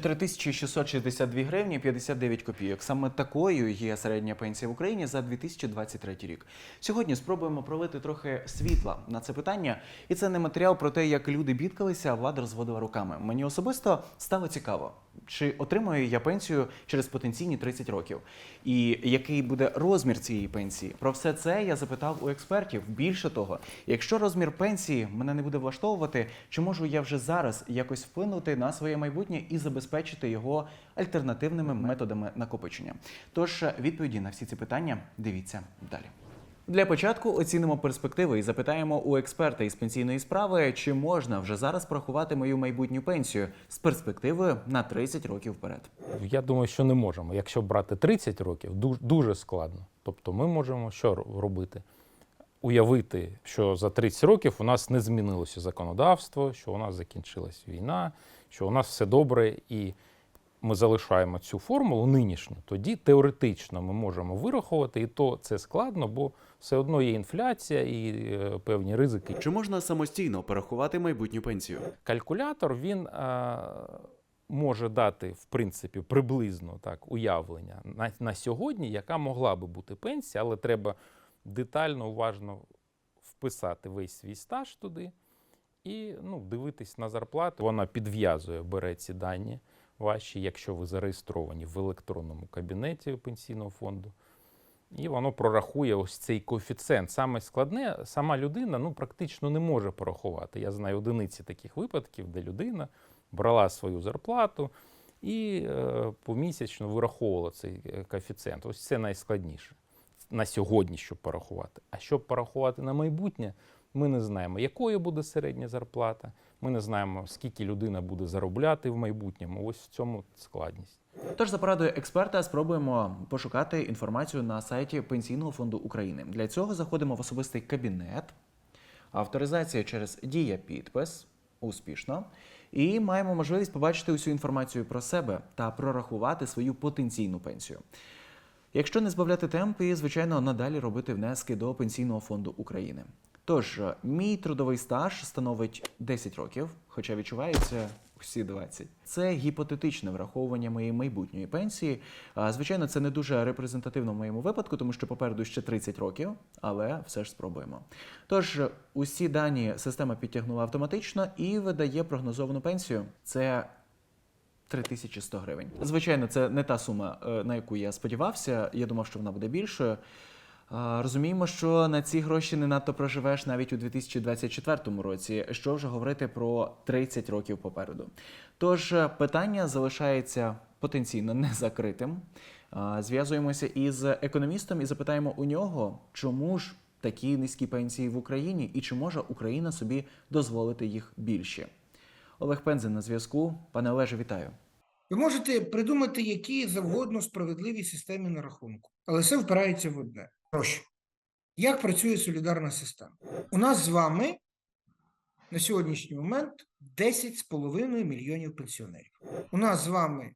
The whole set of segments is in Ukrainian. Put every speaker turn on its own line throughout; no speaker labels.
4662 гривні 59 копійок. Саме такою є середня пенсія в Україні за 2023 рік. Сьогодні спробуємо пролити трохи світла на це питання, і це не матеріал про те, як люди бідкалися, а влада розводила руками. Мені особисто стало цікаво, чи отримую я пенсію через потенційні 30 років, і який буде розмір цієї пенсії. Про все це я запитав у експертів. Більше того, якщо розмір пенсії мене не буде влаштовувати, чи можу я вже зараз якось вплинути на своє майбутнє і забезпечити його альтернативними методами накопичення? Тож відповіді на всі ці питання дивіться далі. Для початку оцінимо перспективи і запитаємо у експерта із пенсійної справи, чи можна вже зараз порахувати мою майбутню пенсію з перспективою на 30 років вперед.
Я думаю, що не можемо. Якщо брати 30 років, дуже складно. Тобто ми можемо що робити? Уявити, що за 30 років у нас не змінилося законодавство, що у нас закінчилась війна, що у нас все добре, і ми залишаємо цю формулу нинішню, тоді теоретично ми можемо вирахувати, і то це складно, бо все одно є інфляція і е, певні ризики.
Чи можна самостійно порахувати майбутню пенсію?
Калькулятор він е, може дати, в принципі, приблизно так уявлення на, на сьогодні, яка могла би бути пенсія, але треба детально, уважно вписати весь свій стаж туди і ну, дивитись на зарплату. Вона підв'язує, бере ці дані ваші, якщо ви зареєстровані в електронному кабінеті пенсійного фонду. І воно прорахує ось цей коефіцієнт. Саме складне, сама людина ну, практично не може порахувати. Я знаю одиниці таких випадків, де людина брала свою зарплату і е, помісячно вираховувала цей е, коефіцієнт. Ось це найскладніше на сьогодні, щоб порахувати. А щоб порахувати на майбутнє, ми не знаємо, якою буде середня зарплата. Ми не знаємо, скільки людина буде заробляти в майбутньому. Ось в цьому складність.
Тож, за порадою експерта, спробуємо пошукати інформацію на сайті Пенсійного фонду України. Для цього заходимо в особистий кабінет, авторизація через дія підпис. Успішно. І маємо можливість побачити усю інформацію про себе та прорахувати свою потенційну пенсію. Якщо не збавляти темп і, звичайно, надалі робити внески до Пенсійного фонду України. Тож, е, мій трудовий стаж становить 10 років, хоча відчувається всі 20. Це гіпотетичне враховування моєї майбутньої пенсії. Звичайно, це не дуже репрезентативно в моєму випадку, тому що попереду ще 30 років, але все ж спробуємо. Тож, усі дані система підтягнула автоматично і видає прогнозовану пенсію. Це 3100 гривень. Звичайно, це не та сума, е, на яку я сподівався. Я думав, що вона буде більшою. Розуміємо, що на ці гроші не надто проживеш навіть у 2024 році. Що вже говорити про 30 років попереду. Тож е, питання залишається потенційно незакритим. Зв'язуємося із економістом і запитаємо у нього, чому ж такі низькі пенсії в Україні і чи може Україна собі дозволити їх більші. Олег Пензин на зв'язку. Пане Олеже, вітаю.
Ви можете придумати які завгодно справедливі системи на рахунку, але все впирається в одне гроші. Як працює солідарна система? У нас з вами на сьогоднішній момент 10,5 мільйонів пенсіонерів. У нас з вами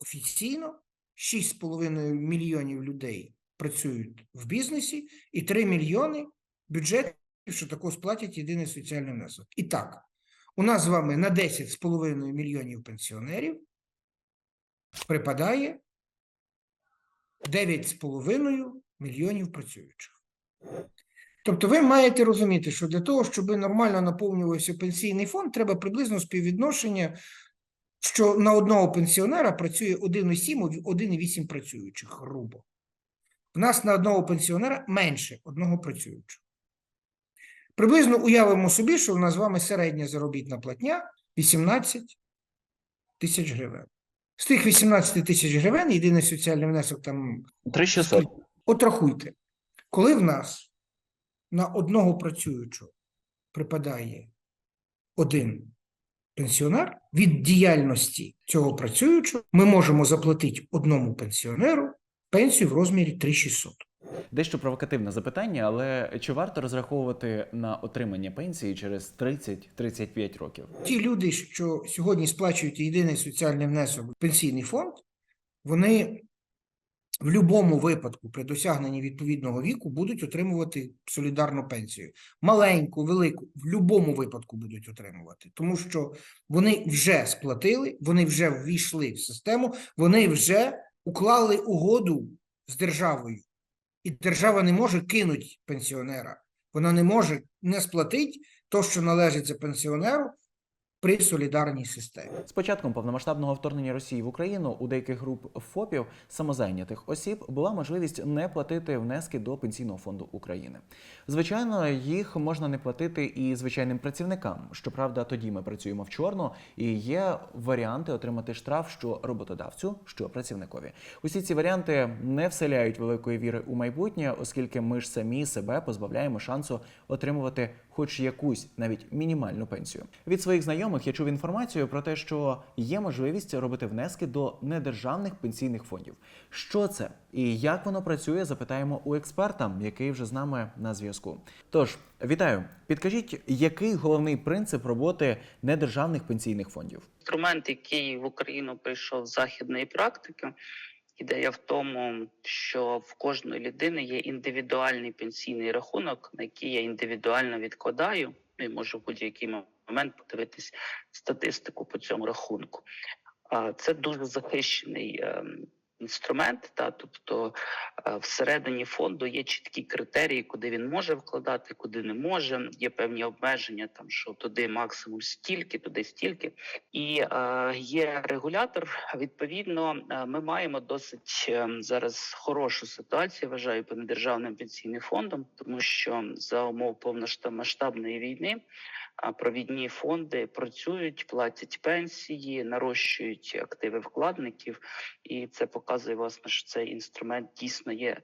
офіційно 6,5 мільйонів людей працюють в бізнесі, і 3 мільйони бюджетів, що також сплатять єдиний соціальний внесок. І так, у нас з вами на 10,5 мільйонів пенсіонерів припадає 9,5 мільйонів працюючих. Тобто ви маєте розуміти, що для того, щоб нормально наповнювався пенсійний фонд, треба приблизно співвідношення, що на одного пенсіонера працює 1,7, 1,8 працюючих, грубо. У нас на одного пенсіонера менше одного працюючого. Приблизно уявимо собі, що у нас з вами середня заробітна платня 18 тисяч гривень. З тих 18 тисяч гривень єдиний соціальний внесок там
3600.
От рахуйте, коли в нас на одного працюючого припадає один пенсіонер, від діяльності цього працюючого ми можемо заплатити одному пенсіонеру пенсію в розмірі 3600.
Дещо провокативне запитання, але чи варто розраховувати на отримання пенсії через 30-35 років?
Ті люди, що сьогодні сплачують єдиний соціальний внесок в пенсійний фонд, вони в будь-якому випадку при досягненні відповідного віку будуть отримувати солідарну пенсію. Маленьку, велику, в будь-якому випадку будуть отримувати, тому що вони вже сплатили, вони вже ввійшли в систему, вони вже уклали угоду з державою. І держава не може кинути пенсіонера. Вона не може не сплатити то, що належить за пенсіонеру при солідарній системі.
З початком повномасштабного вторгнення Росії в Україну у деяких груп ФОПів самозайнятих осіб була можливість не платити внески до пенсійного фонду України. Звичайно, їх можна не платити і звичайним працівникам. Щоправда, тоді ми працюємо в чорну, і є варіанти отримати штраф що роботодавцю, що працівникові. Усі ці варіанти не вселяють великої віри у майбутнє, оскільки ми ж самі себе позбавляємо шансу отримувати хоч якусь навіть мінімальну пенсію. Від своїх знайомих я чув інформацію про те, що є можливість робити внески до недержавних пенсійних фондів. Що це і як воно працює, запитаємо у експерта, який вже з нами на зв'язку. Тож, вітаю, підкажіть, який головний принцип роботи недержавних пенсійних фондів?
інструмент, який в Україну прийшов з західної практики. Ідея в тому, що в кожної людини є індивідуальний пенсійний рахунок, на який я індивідуально відкладаю, ну і можу в будь-який момент подивитись статистику по цьому рахунку. А це дуже захищений ем, інструмент, та тобто е, всередині фонду є чіткі критерії, куди він може вкладати, куди не може. Є певні обмеження, там що туди максимум стільки, туди стільки. І е, є регулятор. Відповідно, е, ми маємо досить е, зараз хорошу ситуацію. Вважаю по недержавним пенсійним фондам, тому що за умов повномасштабної війни провідні фонди працюють, платять пенсії, нарощують активи вкладників, і це показує власне, що цей інструмент дійсно є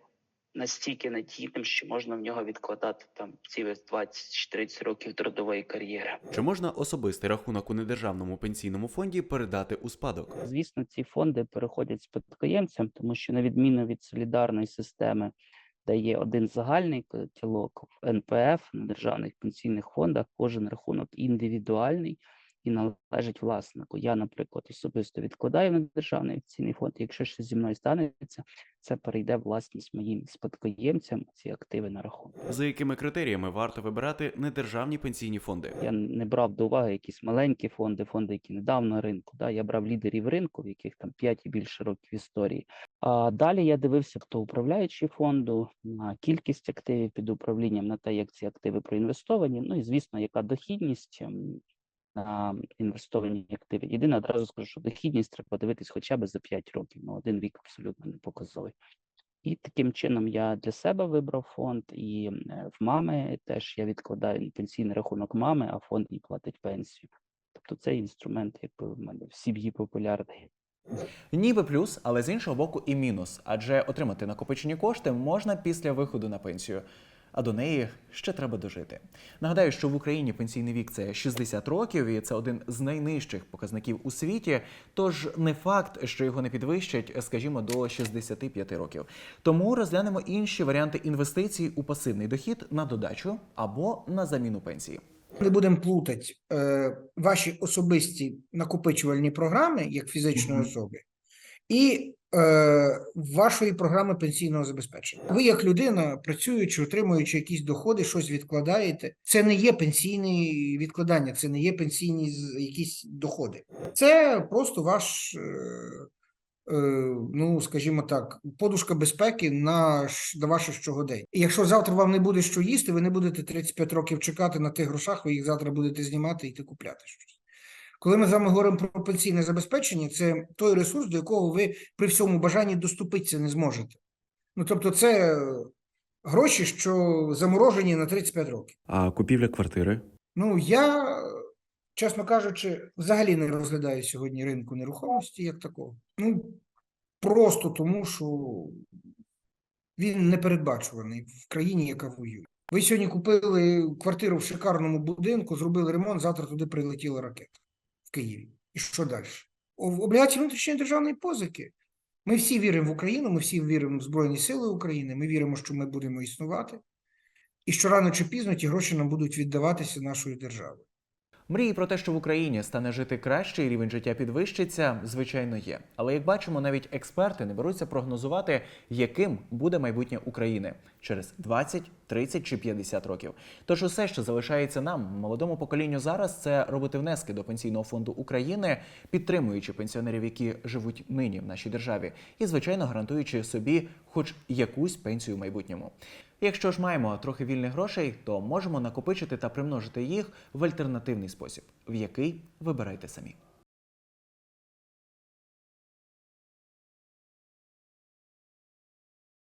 настільки надійним, що можна в нього відкладати там цілих 20-30 років трудової кар'єри.
Чи можна особистий рахунок у недержавному пенсійному фонді передати у спадок?
Звісно, ці фонди переходять спадкоємцям, тому що на відміну від солідарної системи, де є один загальний котілок в НПФ на державних пенсійних фондах, кожен рахунок індивідуальний і належить власнику. Я, наприклад, особисто відкладаю на державний пенсійний фонд. Якщо щось зі мною станеться, це перейде власність моїм спадкоємцям ці активи на рахунок.
За якими критеріями варто вибирати недержавні пенсійні фонди?
Я не брав до уваги якісь маленькі фонди, фонди, які недавно ринку. Да? Я брав лідерів ринку, в яких там 5 і більше років історії. А далі я дивився, хто управляючий фонду, на кількість активів під управлінням, на те, як ці активи проінвестовані. Ну і звісно, яка дохідність ем, на інвестовані активи. Єдине, одразу скажу, що дохідність треба дивитись хоча б за 5 років. Ну, один рік абсолютно не показовий. І таким чином я для себе вибрав фонд, і е, в мами теж я відкладаю пенсійний рахунок мами, а фонд їй платить пенсію. Тобто цей інструмент, якби в мене в сім'ї популярний.
Ніби плюс, але з іншого боку, і мінус, адже отримати накопичені кошти можна після виходу на пенсію. А до неї ще треба дожити. Нагадаю, що в Україні пенсійний вік це 60 років, і це один з найнижчих показників у світі. Тож не факт, що його не підвищать, скажімо, до 65 років. Тому розглянемо інші варіанти інвестицій у пасивний дохід на додачу або на заміну пенсії.
Не будемо плутати е, ваші особисті накопичувальні програми як фізичної особи і е, вашої програми пенсійного забезпечення. Ви, як людина, працюючи, отримуючи якісь доходи, щось відкладаєте. Це не є пенсійні відкладання, це не є пенсійні якісь доходи. Це просто ваш. Е, е, ну, скажімо так, подушка безпеки на, на ваше щогодень. І якщо завтра вам не буде що їсти, ви не будете 35 років чекати на тих грошах, ви їх завтра будете знімати і купляти щось. Коли ми з вами говоримо про пенсійне забезпечення, це той ресурс, до якого ви при всьому бажанні доступитися не зможете. Ну, тобто, це гроші, що заморожені на 35 років.
А купівля квартири?
Ну, я, чесно кажучи, взагалі не розглядаю сьогодні ринку нерухомості як такого. Ну, просто тому, що він непередбачуваний в країні, яка воює. Ви сьогодні купили квартиру в шикарному будинку, зробили ремонт, завтра туди прилетіла ракета Києві. І що далі? Облігації внутрішньої державної позики. Ми всі віримо в Україну, ми всі віримо в Збройні Сили України, ми віримо, що ми будемо існувати, і що рано чи пізно ті гроші нам будуть віддаватися нашою державою.
Мрії про те, що в Україні стане жити краще і рівень життя підвищиться, звичайно, є. Але як бачимо, навіть експерти не беруться прогнозувати, яким буде майбутнє України через 20, 30 чи 50 років. Тож усе, що залишається нам, молодому поколінню зараз, це робити внески до пенсійного фонду України, підтримуючи пенсіонерів, які живуть нині в нашій державі, і звичайно гарантуючи собі хоч якусь пенсію в майбутньому. Якщо ж маємо трохи вільних грошей, то можемо накопичити та примножити їх в альтернативний спосіб, в який вибирайте самі.